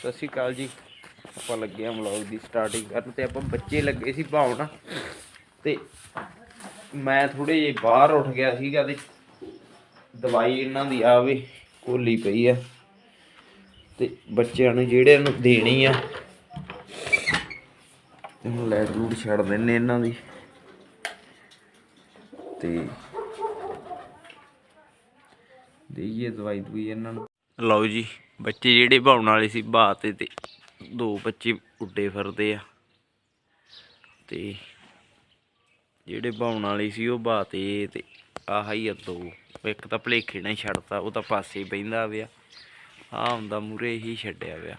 ਸਤਿ ਸ਼੍ਰੀ ਅਕਾਲ ਜੀ। ਆਪਾਂ ਲੱਗੇ ਆ ਵਲੌਗ ਦੀ ਸਟਾਰਟਿੰਗ ਕਰਨ ਤੇ ਆਪਾਂ ਬੱਚੇ ਲੱਗੇ ਸੀ ਭਾਉਣ। ਤੇ ਮੈਂ ਥੋੜੇ ਜਿਹੇ ਬਾਹਰ ਉੱਠ ਗਿਆ ਸੀਗਾ ਤੇ ਦਵਾਈ ਇਹਨਾਂ ਦੀ ਆਵੇ, ਕੋਲੀ ਪਈ ਆ। ਤੇ ਬੱਚਿਆਂ ਨੂੰ ਜਿਹੜੇ ਨੂੰ ਦੇਣੀ ਆ ਤੇ ਹੁਣ ਲੈਟ ਲੂਟ ਛੱਡ ਦਿੰਨੇ ਇਹਨਾਂ ਦੀ। ਤੇ ਦੇਈਏ ਦਵਾਈ ਦਵਾਈ ਇਹਨਾਂ ਨੂੰ। ਲਓ ਜੀ, ਬੱਚੇ ਜਿਹੜੇ ਭਾਉਣ ਵਾਲੇ ਸੀ, ਬਾਹ ਤੇ ਤੇ ਦੋ ਬੱਚੇ ਉੱਡੇ ਫਿਰਦੇ ਆ। ਤੇ ਜਿਹੜੇ ਭਾਉਣ ਵਾਲੇ ਸੀ, ਉਹ ਬਾਹ ਤੇ ਤੇ ਆਹ ਹੀ ਆ ਦੋ। ਇੱਕ ਤਾਂ ਭਲੇਖੇ ਨੇ ਛੱਡਤਾ, ਉਹ ਤਾਂ ਪਾਸੇ ਹੀ ਬਹਿੰਦਾ ਪਿਆ। ਆ ਹੁੰਦਾ ਮੂਰੇ ਹੀ ਛੱਡਿਆ ਪਿਆ।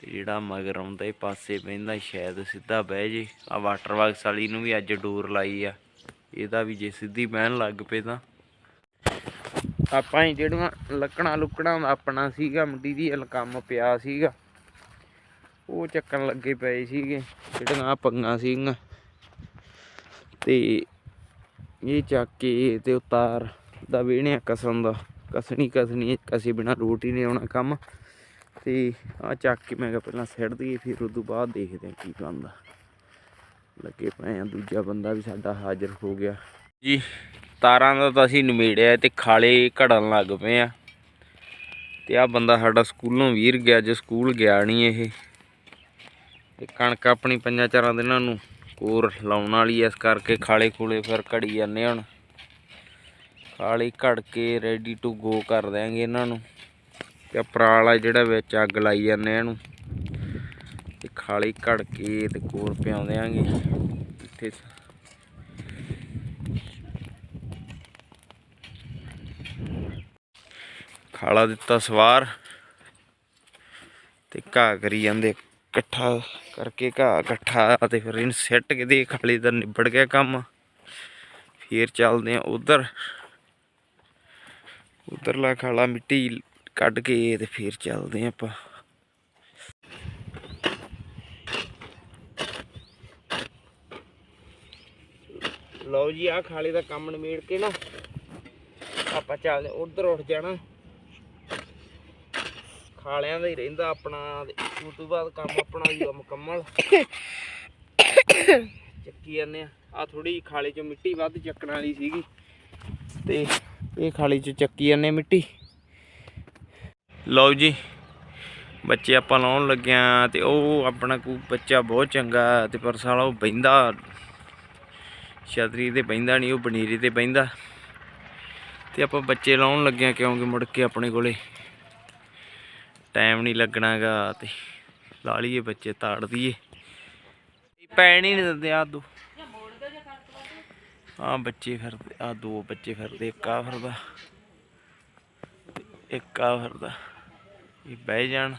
ਤੇ ਜਿਹੜਾ ਮਗਰ ਆਉਂਦਾ, ਇਹ ਪਾਸੇ ਬਹਿੰਦਾ, ਸ਼ਾਇਦ ਸਿੱਧਾ ਬਹਿ ਜੇ। ਆ ਵਾਟਰ ਬਾਕਸ ਵਾਲੀ ਨੂੰ ਵੀ ਅੱਜ ਡੋਰ ਲਾਈ ਆ। ਇਹਦਾ ਵੀ ਜੇ ਸਿੱਧੀ ਬਹਿਣ ਲੱਗ ਪਏ ਤਾਂ। ਆਪਾਂ ਹੀ ਜਿਹੜੀਆਂ ਲੱਕੜਾਂ ਲੁੱਕੜਾਂ ਆਪਣਾ ਸੀਗਾ ਮਟੀਰੀਅਲ ਕੰਮ ਪਿਆ ਸੀਗਾ। ਉਹ ਚੱਕਣ ਲੱਗੇ ਪਏ ਸੀਗੇ, ਜਿਹੜੀਆਂ ਆਹ ਪੰਗਾਂ ਸੀਗੀਆਂ। ਤੇ ਇਹ ਚੱਕ ਕੇ ਤੇ ਉਤਾਰ ਦਾ ਵੇਣਿਆ ਕਸਣ ਦਾ, ਕਸਣੀ ਕਸਣੀ, ਕਸੇ ਬਿਨਾ ਰੋਟੀ ਨਹੀਂ ਆਉਣਾ ਕੰਮ। ਤੇ ਆ ਚੱਕ ਕੇ ਮੈਂ ਕਿਹਾ ਪਹਿਲਾਂ ਸਿੱਟ ਦਈਏ, ਫਿਰ ਤੋਂ ਬਾਅਦ ਦੇਖਦੇ ਹਾਂ ਕੀ ਬਣਦਾ। ਲੱਗੇ ਪਏ ਆ ਦੂਜਾ ਬੰਦਾ ਵੀ ਸਾਡਾ ਹਾਜ਼ਰ ਹੋ ਗਿਆ। ਜੀ ਤਾਰਾਂ ਦਾ ਤਾਂ ਅਸੀਂ ਨਿਮੇੜਿਆ ਤੇ ਖਾਲੇ ਘੜਨ ਲੱਗ ਪਏ ਆ। ਤੇ ਆ ਬੰਦਾ ਸਾਡਾ ਸਕੂਲੋਂ ਵੀਰ ਗਿਆ, ਜੇ ਸਕੂਲ ਗਿਆ ਨਹੀਂ ਇਹ। ਤੇ ਕਣਕ ਆਪਣੀ ਪੰਜਾਂ ਚਾਰਾਂ ਦਿਨਾਂ ਨੂੰ ਕੋਰ ਲਾਉਣ ਵਾਲੀ ਐ ਇਸ ਕਰਕੇ ਖਾਲੇ ਖੂਲੇ ਫਿਰ ਘੜੀ ਜਾਂਦੇ ਹੁਣ। ਖਾਲੀ ਘੜ ਕੇ ਰੈਡੀ ਟੂ ਗੋ ਕਰ ਦਿਆਂਗੇ ਇਹਨਾਂ ਨੂੰ। ਤੇ ਪਰਾਲ ਪਰਾਲਾ ਜਿਹੜਾ ਵਿੱਚ ਅੱਗ ਲਾਈ ਜਾਂਦੇ ਇਹਨੂੰ। ਤੇ ਖਾਲੀ ਘੜ ਕੇ ਤੇ ਕੋਰ ਪਿਆਉਂ ਦਿਆਂਗੇ ਇੱਥੇ ਖਾਲਾ ਦਿੱਤਾ ਸਵਾਰ ਤੇ ਘਾਹ ਕਰੀ ਜਾਂਦੇ, ਇਕੱਠਾ ਕਰਕੇ ਘਾਹ ਇਕੱਠਾ ਤੇ ਫਿਰ ਇਹਨੂੰ ਸਿੱਟ ਕੇ ਦੇ ਖਾਲੀ ਦਾ ਨਿਬੜ ਗਿਆ ਕੰਮ। ਫੇਰ ਚੱਲਦੇ ਆ ਉਧਰ। ਉਧਰਲਾ ਖਾਲਾ ਮਿੱਟੀ ਕੱਢ ਕੇ ਤੇ ਫੇਰ ਚੱਲਦੇ ਆ ਆਪਾਂ। ਲਓ ਜੀ ਆ ਖਾਲੇ ਦਾ ਕੰਮ ਨਿਮੇੜ ਕੇ ਨਾ ਆਪਾਂ ਚੱਲਦੇ ਉਧਰ ਉੱਠ ਜਾਣਾ। ਖਾਲਿਆਂ ਦਾ ਹੀ ਰਹਿੰਦਾ ਆਪਣਾ ਤੇ ਉਸ ਤੋਂ ਬਾਅਦ ਕੰਮ ਆਪਣਾ ਵੀ ਮੁਕੰਮਲ। ਚੱਕੀ ਜਾਂਦੇ ਆ। ਆ ਥੋੜੀ ਖਾਲੇ ਚੋਂ ਮਿੱਟੀ ਵੱਧ ਚੱਕਣ ਵਾਲੀ ਸੀਗੀ। ਤੇ ਇਹ ਖਾਲੇ ਚੋਂ ਚੱਕੀ ਜਾਂਦੇ ਆ ਮਿੱਟੀ। ਲਓ ਜੀ, ਬੱਚੇ ਆਪਾਂ ਲਾਉਣ ਲੱਗਿਆ ਤੇ ਉਹ ਆਪਣਾ ਕੋ ਬੱਚਾ ਬਹੁਤ ਚੰਗਾ ਤੇ ਪਰ ਸਾਲਾ ਉਹ ਬਹਿੰਦਾ। ਛਤਰੀ ਤੇ ਬਹਿੰਦਾ ਨਹੀਂ, ਉਹ ਬਨੀਰੀ ਤੇ ਬਹਿੰਦਾ। ਤੇ ਆਪਾਂ ਬੱਚੇ ਲਾਉਣ ਲੱਗਿਆ ਕਿਉਂਕਿ ਮੁੜ ਕੇ ਆਪਣੇ ਕੋਲੇ ਟਾਈਮ ਨਹੀਂ ਲੱਗਣਾਗਾ ਤੇ ਲਾ ਲਈਏ ਬੱਚੇ ਤਾੜ ਦਈਏ। ਪੈਣ ਹੀ ਨਹੀਂ ਦਿੰਦੇ ਆ ਦੋ। ਆ ਬੱਚੇ ਫਿਰਦੇ ਆ ਦੋ ਬੱਚੇ ਫਿਰਦੇ, ਇੱਕ ਆ ਫਿਰਦਾ, ਇੱਕ ਆ ਫਿਰਦਾ। ਇਹ ਬਹਿ ਜਾਣ,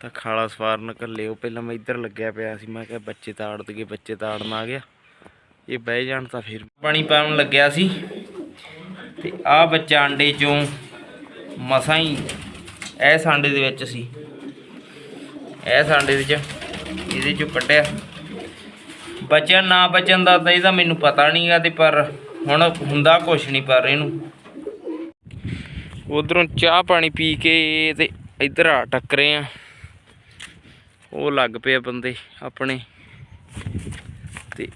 ਤਾਂ ਖਾਲਾ ਸਵਾਰਨ ਕੱਲੇ। ਉਹ ਪਹਿਲਾਂ ਮੈਂ ਇੱਧਰ ਲੱਗਿਆ ਪਿਆ ਸੀ, ਮੈਂ ਕਿਹਾ ਬੱਚੇ ਤਾੜ ਦਈਏ, ਬੱਚੇ ਤਾੜਨ ਆ ਗਿਆ। ਇਹ ਬਹਿ ਜਾਣ ਤਾਂ ਫਿਰ ਪਾਣੀ ਪਾਉਣ ਲੱਗਿਆ ਸੀ। ਤੇ ਆ ਬੱਚਾ ਅੰਡੇ ਚੋਂ ਮਸਾਂ ਹੀ ਇਹ ਸਾਂਡੇ ਦੇ ਵਿੱਚ ਸੀ। ਇਹ ਸਾਂਡੇ ਵਿੱਚ ਇਹਦੇ ਚੋਂ ਕੱਢਿਆ। ਬਚਿਆ ਨਾ ਬਚਣ ਦਾ ਤਾਂ ਇਹਦਾ ਮੈਨੂੰ ਪਤਾ ਨਹੀਂਗਾ ਤੇ ਪਰ ਹੁਣ ਹੁੰਦਾ ਕੁਛ ਨਹੀਂ ਪਰ ਇਹਨੂੰ। ਉਧਰੋਂ ਚਾਹ ਪਾਣੀ ਪੀ ਕੇ ਤੇ ਇੱਧਰ ਆ ਟੱਕਰੇ ਆ। ਉਹ ਲੱਗ ਪਏ ਬੰਦੇ ਆਪਣੇ। ਤੇ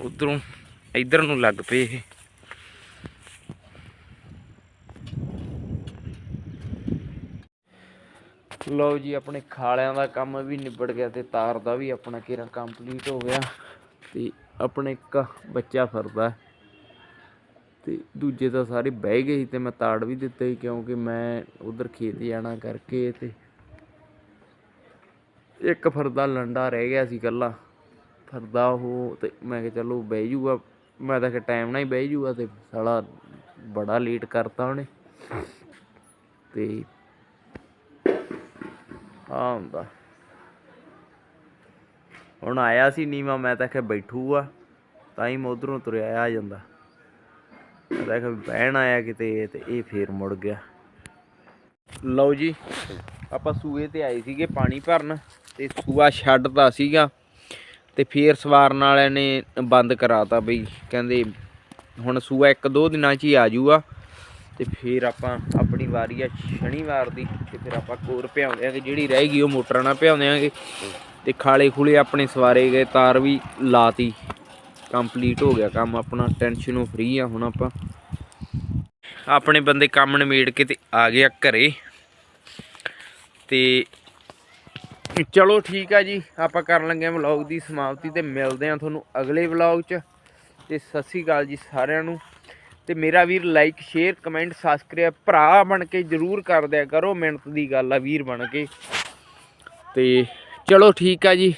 ਉਧਰੋਂ ਇੱਧਰ ਨੂੰ ਲੱਗ ਪਏ ਇਹ। ਲਓ ਜੀ, ਆਪਣੇ ਖਾਲਿਆਂ ਦਾ ਕੰਮ ਵੀ ਨਿਬੜ ਗਿਆ ਤੇ ਤਾਰ ਦਾ ਵੀ ਆਪਣਾ ਘੇਰਾ ਕੰਪਲੀਟ ਹੋ ਗਿਆ ਤੇ ਆਪਣੇ ਇੱਕ ਬੱਚਾ ਫਿਰਦਾ ਹੈ। ਤੇ ਦੂਜੇ ਤਾਂ ਸਾਰੇ ਬਹਿ ਗਏ ਸੀ ਤੇ ਮੈਂ ਤਾੜ ਵੀ ਦਿੱਤਾ ਸੀ ਕਿਉਂਕਿ ਮੈਂ ਉਧਰ ਖੇਤ ਜਾਣਾ ਕਰਕੇ ਤੇ ਇੱਕ ਫਰਦਾ ਲੰਡਾ ਰਹਿ ਗਿਆ ਸੀ ਇਕੱਲਾ। ਫਰਦਾ ਉਹ ਤੇ ਮੈਂ ਕਿਹਾ ਚਲੋ ਬਹਿ ਜੂਗਾ। ਮੈਂ ਤਾਂ ਕਿ ਟਾਈਮ ਨਾਲ ਹੀ ਬਹਿ ਜੂਗਾ ਤੇ ਸਾਲਾ ਬੜਾ ਲੇਟ ਕਰਤਾ ਉਹਨੇ। ਤੇ ਆ ਹੁੰਦਾ। ਹੁਣ ਆਇਆ ਸੀ ਨੀਵਾ, ਮੈਂ ਤਾਂ ਕਿ ਬੈਠੂਗਾ ਤਾਂ ਹੀ ਮੈਂ ਉਧਰੋਂ ਤੁਰਿਆ, ਆ ਜਾਂਦਾ। ਮੈਂ ਕਿ ਬਹਿਣ ਆਇਆ ਕਿਤੇ, ਤੇ ਇਹ ਫੇਰ ਮੁੜ ਗਿਆ। ਲਓ ਜੀ, ਆਪਾਂ ਸੂਏ ਤੇ ਆਏ ਸੀਗੇ ਪਾਣੀ ਭਰਨ, ਤੇ ਸੂਆ ਛੱਡਦਾ ਸੀਗਾ। ਤੇ ਫੇਰ ਸਵਾਰਨ ਵਾਲਿਆਂ ਨੇ ਬੰਦ ਕਰਾਤਾ ਬਈ। ਕਹਿੰਦੇ ਹੁਣ ਸੂਆ ਇੱਕ ਦੋ ਦਿਨਾਂ 'ਚ ਹੀ ਆ ਜੂਗਾ। ਤੇ ਫੇਰ ਆਪਾਂ ਆਪਣੀ ਵਾਰੀ ਆ ਸ਼ਨੀਵਾਰ ਦੀ। ਤੇ ਫਿਰ ਆਪਾਂ ਕੋਰ ਭਿਆਉਂਦੇ ਆਂਗੇ ਜਿਹੜੀ ਰਹਿ ਗਈ ਉਹ ਮੋਟਰਾਂ ਨਾਲ ਭਿਆਉਂਦੇ ਆਂਗੇ ਤੇ ਖਾਲੇ ਖੁਲੇ ਆਪਣੇ ਸਵਾਰੇ ਗਏ, ਤਾਰ ਵੀ ਲਾਤੀ। ਕੰਪਲੀਟ ਹੋ ਗਿਆ ਕੰਮ ਆਪਣਾ ਟੈਨਸ਼ਨੋਂ ਫ੍ਰੀ ਆ ਹੁਣ ਆਪਾਂ। ਆਪਣੇ ਬੰਦੇ ਕੰਮ ਨਿਮੇੜ ਕੇ ਤੇ ਆ ਗਿਆ ਘਰੇ। ਤੇ ਚਲੋ ਠੀਕ ਆ ਜੀ, ਆਪਾਂ ਕਰਨ ਲੱਗੇ ਹਾਂ ਵਲੌਗ ਦੀ ਸਮਾਪਤੀ ਤੇ ਮਿਲਦੇ ਹਾਂ ਤੁਹਾਨੂੰ ਅਗਲੇ ਵਲੌਗ 'ਚ। ਤੇ ਸਤਿ ਸ੍ਰੀ ਅਕਾਲ ਜੀ ਸਾਰਿਆਂ ਨੂੰ। ਤੇ ਮੇਰਾ ਵੀਰ ਲਾਈਕ ਸ਼ੇਅਰ ਕਮੈਂਟ ਸਬਸਕ੍ਰਾਈਬ ਭਰਾ ਬਣ ਕੇ ਜਰੂਰ ਕਰ ਦਿਆ ਕਰੋ, ਮਿਹਨਤ ਦੀ ਗੱਲ ਆ ਵੀਰ ਬਣ ਕੇ। ਤੇ ਚਲੋ ਠੀਕ ਆ ਜੀ।